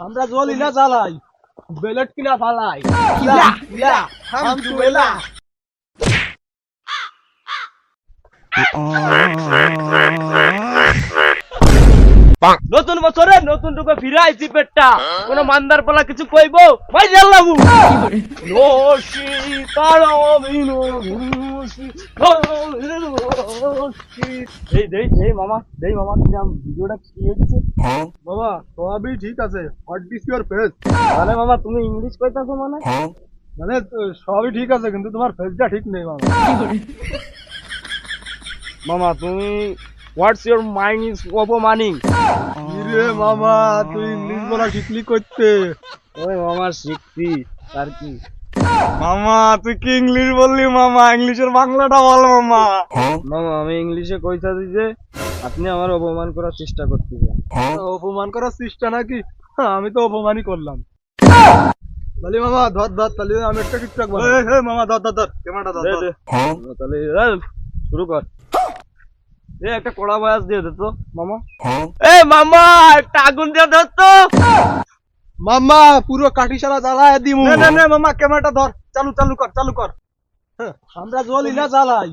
আমরা জলি না জ্বালাই বেলেট কিনা ফালাই কিলা কিলা হাম বেলা নতুন বছরে নতুন রূপে ফিরে আইছি পেটটা। কোন মান্দার পালা কিছু কইব? ভাই জানলামু নসি তারামিনো নসি এই দেই দেই মামা দেই মামা কিরাম ভিডিওটা কি হচ্ছে বাবা সবই ঠিক আছে হোয়াট ইজ ইওর ফেস মানে মামা তুমি ইংলিশ কইতাছো মানে? মানে সবই ঠিক আছে কিন্তু তোমার ফেসটা ঠিক নেই মামা। মামা তুমি হোয়াটস ইউর মাইন্ড ইজ অপমানিং রে মামা তুই ইংলিশ বলা শিখলি করতে। ওই মামা শিখছি আর কি? মামা তুই কি ইংলিশ বললি মামা? ইংলিশের বাংলাটা বল মামা। মামা আমি ইংলিশে কইতাছি যে আপনি আমার অপমান করার চেষ্টা করতেছেন। অপমান করার চেষ্টা নাকি? হ্যাঁ, আমি তো অপমানই করলাম। তাহলে মামা ধর ধর তাহলে আমি একটা টিকটক বানাই। মামা ধর ধর ধর ক্যামেরাটা ধর ধর। তাহলে শুরু কর। এ একটা কড়া বয়াস দিয়ে দে মামা। এ মামা একটা আগুন দিয়ে ধর মামা পুরো কাঠি সারা জ্বালায় দিমু। না না মামা ক্যামেরাটা ধর। চালু চালু কর চালু কর। আমরা জলি না জ্বালাই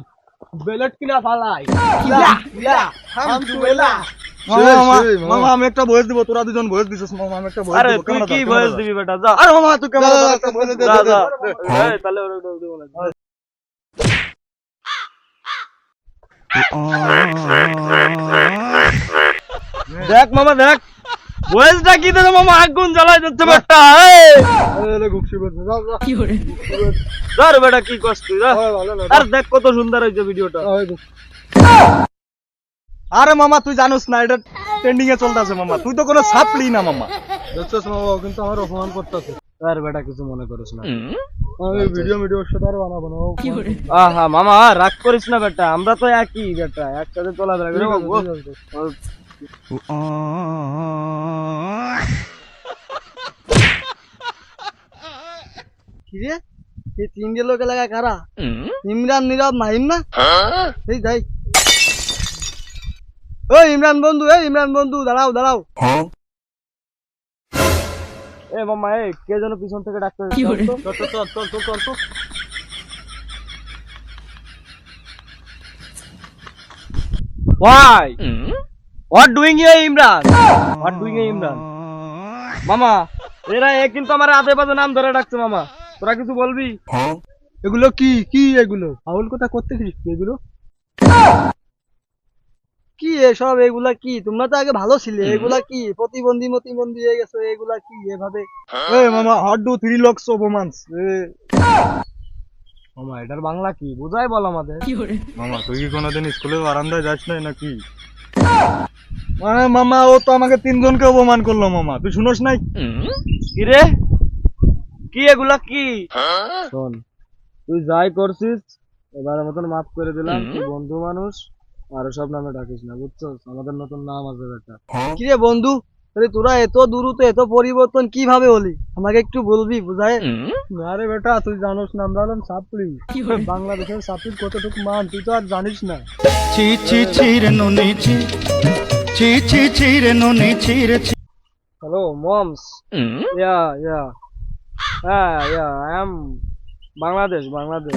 বেলেট কিনা ফালাই। কিলা কিলা হাম বেলা মামা আমি একটা ভয়েস দিব তোরা দুজন ভয়েস দিছিস মামা আমি একটা ভয়েস আরে তুই কি ভয়েস দিবি বেটা? যা। আরে মামা তুই ক্যামেরা একটা ভয়েস দে দে, যা দে। এই, তাহলে ওরা ওটা দিব না দেখ মামা দেখ। ভয়েসটা কি মামা? আগুন জ্বালাই দিচ্ছে বেটা ধর বেটা কি কষ্ট আর দেখ কত সুন্দর হয়েছে ভিডিওটা। আরে মামা তুই জানোস না এটা ট্রেন্ডিং এ চলতেছে মামা। তুই তো কোনো ছাপলি না মামা। দেখছিস মামা কিন্তু আমার অপমান করতেছে। আর বেটা কিছু মনে করিস না। আমি ভিডিও ভিডিওর সাথে আর বানাবো না আহা মামা রাগ করিস না বেটা আমরা তো একই বেটা একসাথে চলাফেরা করি ঠিক আছে, ও, ঠিক আছে। ও, কিরে এই তিনটে লোক এলাকায় কারা? ইমরান নীরব নাহিম না? এই যাই। ওই ইমরান বন্ধু এই ইমরান বন্ধু দাঁড়াও দাঁড়াও। এ মামা এ কে যেন পিছন থেকে ডাক্তার চল চল চল চল চল চল চল। Why? What doing here, Imran? What doing here, Imran? মামা এরা এ কিন্তু আমার আধে বাজে নাম ধরে ডাকছে মামা। তোরা কিছু বলবি? এগুলো কি? কি এগুলো? ফাউল কথা করতে এগুলো? কি এসব? এগুলা কি? তোমরা তো আগে ভালো ছিলে। এগুলা কি? প্রতিবন্ধী মতিবন্ধী হয়ে গেছো এগুলা কি? এভাবে? মামা হাট ডু থ্রি লক্স অপমানস মামা এটার বাংলা কি? বুঝাই বল আমাদের। মামা তুই কি কোনোদিন স্কুলের বারান্দায় যাস নাই নাকি? মানে মামা ও তো আমাকে তিনজনকে অপমান করল মামা। তুই শুনোস নাই? কি রে? কি এগুলা কি? শোন তুই যাই করছিস এবারের মতন মাফ করে দিলাম তুই বন্ধু মানুষ। আর সব নামে ডাকিস না বুঝছস আমাদের নতুন নাম আছে বেটা কি রে বন্ধু? আরে তোরা এত দ্রুত এত পরিবর্তন কীভাবে হলি? আমাকে একটু বলবি বুঝায় আরে বেটা তুই জানোস না আমরা হলাম সাপলি বাংলাদেশের সাপলির কতটুকু মান তুই তো আর জানিস না। ছি ছি ছি রে নুনি ছি। ছি ছি ছি রে নুনি ছি রে ছি। Hello, moms. Yeah, yeah. Yeah, yeah. I am Bangladesh, Bangladesh.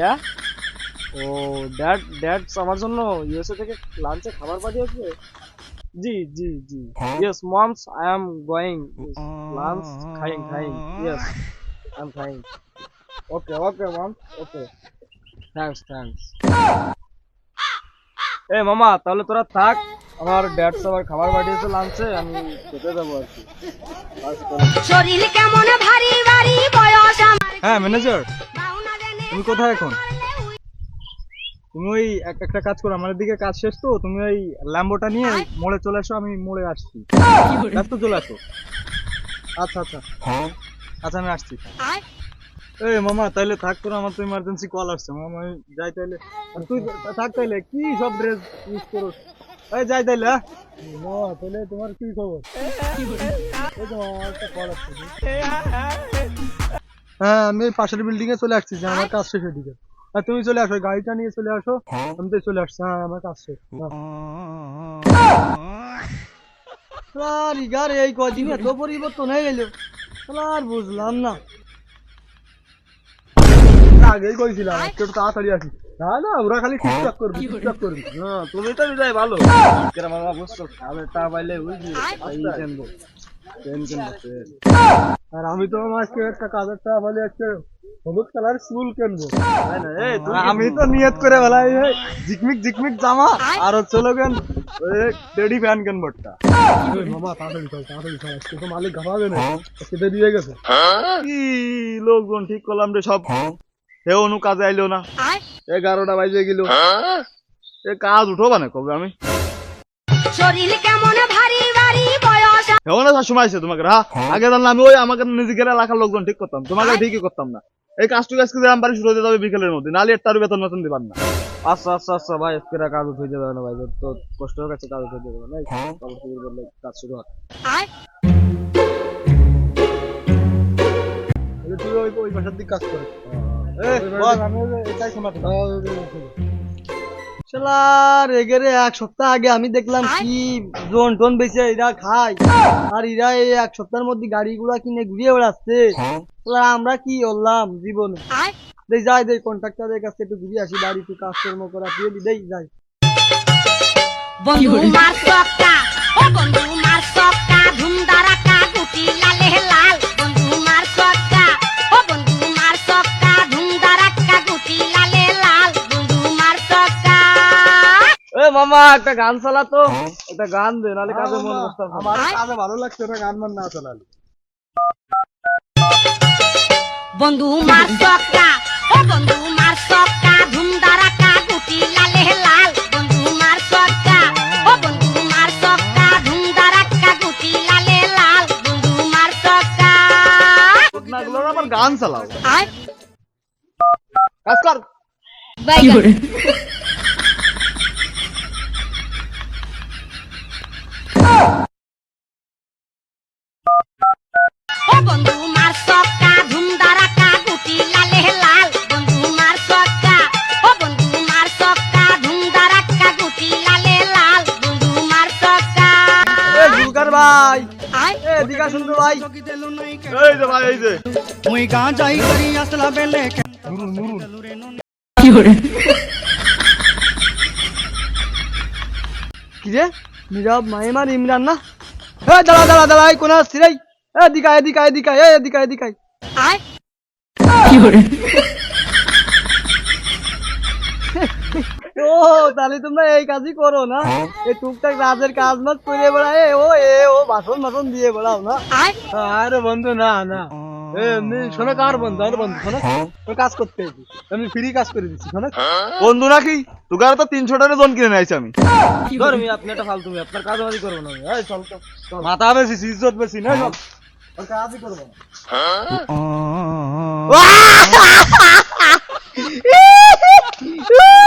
Yeah. ও ড্যাড ড্যাড আমার জন্য ইউএসএ থেকে লাঞ্চে খাবার পাঠিয়েছে? জি জি জি। Yes moms I am going lunch Khaing খাইং yes I am Khaing okay okay mom okay thanks thanks এ মামা তাহলে তোরা থাক। আমার ড্যাড সবার খাবার পাঠিয়েছে লাঞ্চে আমি খেতে যাব আর কি। শরীর কেমন ভারী ভারী বয়স হ্যাঁ ম্যানেজার তুমি কোথায় এখন? তুমি ওই এক- একটা কাজ করো আমার দিকে কাজ শেষ তো তুমি ওই ল্যাম্বোটা নিয়ে মোড়ে চলে আসো আমি মোড়ে আসছি। ব্যস্ত চলে আসো। আচ্ছা আচ্ছা। আচ্ছা আমি আসছি। এই মামা তাইলে থাক করো আমার তো ইমার্জেন্সি কল আসছে। মামা আমি যাই তাইলে। আর তুই থাক তাইলে কি সব ড্রেস ইউজ করো এই যাই তাইলে হ্যাঁ মামা তাইলে তোমার কি খবর? এই তো আমার একটা কল আসছে। হ্যাঁ আমি পাশের বিল্ডিং এ চলে আসছি যে আমার কাজ শেষ এদিকে আর তুমি চলে আসো গাড়িটা নিয়ে চলে আসো। আমি তো চলে আসছি। হ্যাঁ আমার কাজ শেষ। হ্যাঁ। এই কদিন এত পরিবর্তন হয়ে গেল আর বুঝলাম না। আগেই কইছিলাম একটু তাড়াতাড়ি আসি। না না ওরা খালি ঠিকঠাক করবি ঠিকঠাক করবি। হ্যাঁ তুমি তো বিদায় ভালো। কেরা মামা বুঝছ আমি টা পাইলে বুঝলি। আর আমি তো আজকে একটা কাজের টা পাইলে একটা হলুদ কালার চুল কিনবো। আমি তো নিয়ত করে বেলাই ঝিকমিক ঝিকমিক জামা আর হচ্ছে লোকেন টেডি ফ্যান কিনবো একটা। মামা তাড়াতাড়ি চল তাড়াতাড়ি চল আজকে তো মালিক ঘামাবে না। আজকে দেরি হয়ে গেছে। কি লোকজন ঠিক করলাম রে সব। হে অনু কাজে আইলো না। এগারোটা বাজে গেল। এ কাজ উঠো মানে কবে আমি? শরীর কেমন হেও সময় আছে তোমাকে হ্যাঁ? আগে জানলে আমি ওই আমাকে নিজেকে এলাকার লোকজন ঠিক করতাম। তোমাকে ঠিকই করতাম না। এই কাজটুকু আজকে দিলাম বাড়ি শুরু হতে যাবে বিকেলের মধ্যে নালে একটার বেতন বেতন দিবার না। আচ্ছা আচ্ছা আচ্ছা ভাই আজকে কাজ উঠে যাবে না ভাই তো কষ্ট হয়ে গেছে কাজ উঠে যাবে না কাজ শুরু হয়। তুই ওই ওই পাশের দিক কাজ করে। শালার এগেরে এক সপ্তাহ আগে আমি দেখলাম কি জোন টোন বেচে এরা খায়। আর এরা এই এক সপ্তাহের মধ্যে গাড়িগুলা কিনে ঘুরিয়ে বেড়াচ্ছে। শালা আমরা কি করলাম জীবনে? দেই যাই দেই কন্ট্রাক্টরের কাছে একটু ঘুরিয়ে আসি বাড়ি একটু কাজকর্ম করা দিয়ে দি দেই যাই। বন্ধু মার সক্কা ও বন্ধু মার সক্কা ধুম দারাকা গুটি লালে লাল। মামা একটা গান চালা তো একটা গান দে নাহলে কাজে মন বসতাম আমার কাজে ভালো লাগছে না গান মান না চালালে বন্ধু মার সক্কা ও বন্ধু মার সক্কা ধুম দারাকা গুটি লালে লাল। বন্ধু মার সক্কা ও বন্ধু মার সক্কা ধুম দারাকা গুটি লালে লাল। বন্ধু মার সক্কা না গুলো আমার গান চালাও। আয়। কাজ কর। বাইগান সুন্দর ভাই। এই যে ভাই এই যে। মুই গাঁজাই করি আসলা বেলে। কি রে নীরব মাইমার ইমরান না? এ দাঁড়া দাঁড়া দাঁড়া এই কোন আসছি রে। এ দিকা এদিকা এদিকা এ এদিকা এদিকা আয়। ও তাহলে তোমরা এই কাজই করো না? এই টুকটাক রাজের কাজ মাজ করে বেড়ায় ও এ ও বাসন বাসন দিয়ে বেড়াও না? আরে বন্ধু না না। শোনা কার বন্ধু আর বন্ধু শোনা। তোর কাজ করতে আমি ফ্রি কাজ করে দিচ্ছি শোনা। বন্ধু নাকি? তোকে আর তো তিনশো টাকা জন কিনে নিয়েছি আমি। কি করবি আপনি একটা ফালতু আপনার কাজ বাজি করব না এই চল তো মাথা বেশি ইজ্জত বেশি না সব কাজই করব না।